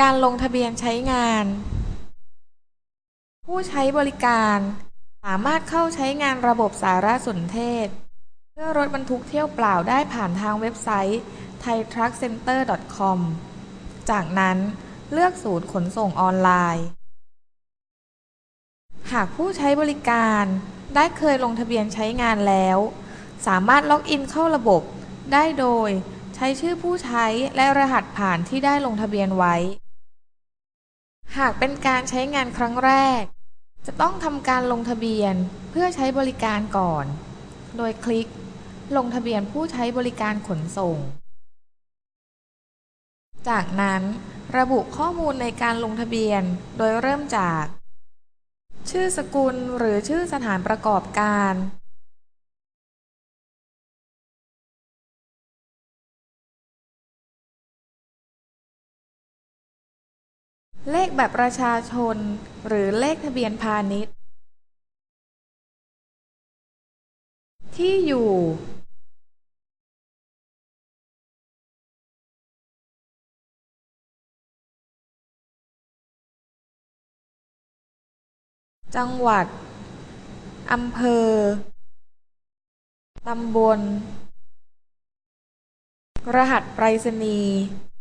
การลงทะเบียนใช้งาน ผู้ใช้บริการ สามารถเข้าใช้งานระบบสารสนเทศ เพื่อรถบรรทุกเที่ยวเปล่าได้ผ่านทางเว็บไซต์ thaitruckcenter.com จากนั้นเลือกศูนย์ขนส่งออนไลน์ หากผู้ใช้บริการได้เคยลงทะเบียนใช้งานแล้ว สามารถล็อกอินเข้าระบบได้โดย ช้ชื่อผู้ใช้และรหัสผ่านที่ได้ลงทะเบียนไว้ หากเป็นการใช้งานครั้งแรก จะต้องทำการลงทะเบียนเพื่อใช้บริการก่อน โดยคลิก ลงทะเบียนผู้ใช้บริการขนส่ง จากนั้นระบุข้อมูลในการลงทะเบียนโดยเริ่มจาก ชื่อสกุลหรือชื่อสถานประกอบการ เลขแบบประชาชน หรือเลขทะเบียนพาณิชย์ ที่อยู่ จังหวัด อำเภอ ตำบล รหัสไปรษณีย์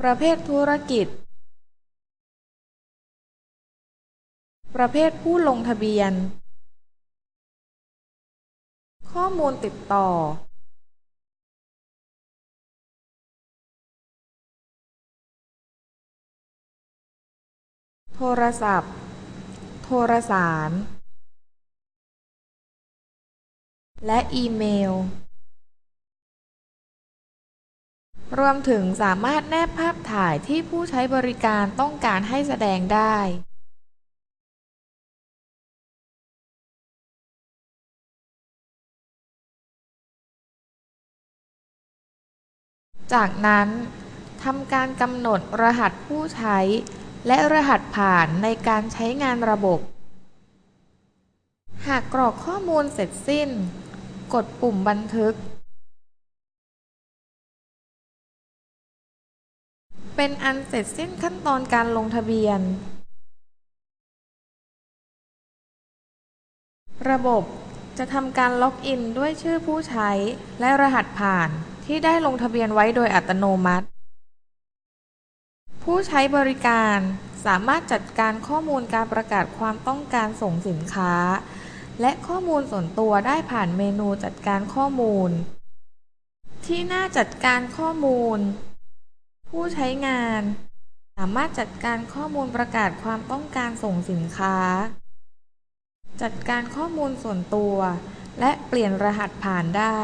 ประเภทธุรกิจ ประเภทผู้ลงทะเบียน ข้อมูลติดต่อ โทรศัพท์ โทรสาร และอีเมล รวมถึงสามารถแนบภาพถ่ายที่ผู้ใช้บริการต้องการให้แสดงได้ จากนั้นทำการกำหนดรหัสผู้ใช้ และรหัสผ่านในการใช้งานระบบ หากกรอกข้อมูลเสร็จสิ้น กดปุ่มบันทึก เป็นอันเสร็จสิ้นขั้นตอนการลงทะเบียน ระบบจะทำการล็อกอินด้วยชื่อผู้ใช้และรหัสผ่านที่ได้ลงทะเบียนไว้โดยอัตโนมัติ ผู้ใช้บริการสามารถจัดการข้อมูลการประกาศความต้องการส่งสินค้า และข้อมูลส่วนตัวได้ผ่านเมนูจัดการข้อมูล ที่หน้าจัดการข้อมูล ผู้ใช้งาน สามารถจัดการข้อมูลประกาศความต้องการส่งสินค้า จัดการข้อมูลส่วนตัว และเปลี่ยนรหัสผ่านได้